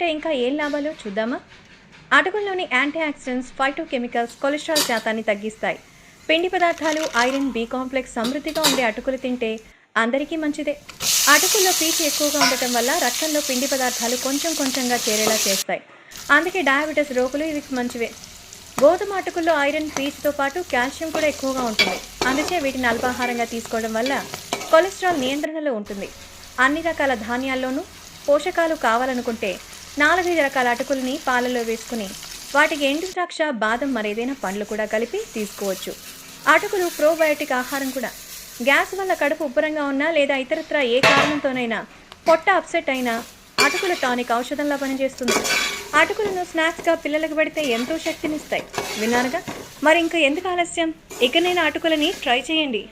అంటే ఇంకా ఏం లాభాలు చూద్దామా? అటుకుల్లోని యాంటీ ఆక్సిడెంట్స్ ఫైటోకెమికల్స్ కొలెస్ట్రాల్ శాతాన్ని తగ్గిస్తాయి. పిండి పదార్థాలు ఐరన్ బి కాంప్లెక్స్ సమృద్ధిగా ఉండే అటుకులు తింటే అందరికీ మంచిదే. అటుకుల్లో పీచు ఎక్కువగా ఉండటం వల్ల రక్తంలో పిండి పదార్థాలు కొంచెం కొంచెంగా చేరేలా చేస్తాయి. అందుకే డయాబెటీస్ రోగులు ఇవి మంచివే. గోధుమ అటుకుల్లో ఐరన్ పీచుతో పాటు కాల్షియం కూడా ఎక్కువగా ఉంటుంది. అందుకే వీటిని అల్పాహారంగా తీసుకోవడం వల్ల కొలెస్ట్రాల్ నియంత్రణలో ఉంటుంది. అన్ని రకాల ధాన్యాల్లోనూ పోషకాలు కావాలనుకుంటే నాలుగైదు రకాల అటుకుల్ని పాలలో వేసుకుని వాటికి ఎండు ద్రాక్ష బాదం మరేదైనా పండ్లు కూడా కలిపి తీసుకోవచ్చు. అటుకులు ప్రోబయోటిక్ ఆహారం కూడా. గ్యాస్ వల్ల కడుపు ఉబ్బరంగా ఉన్నా లేదా ఇతరత్ర ఏ కారణంతోనైనా పొట్ట అప్సెట్ అయినా అటుకుల టానిక్ ఔషధంలా పనిచేస్తుంది. అటుకులను స్నాక్స్గా పిల్లలకు పెడితే ఎంతో శక్తినిస్తాయి. విన్నారుగా? మరి ఇంకా ఎందుకు ఆలస్యం? ఇక నేను అటుకులని ట్రై చేయండి.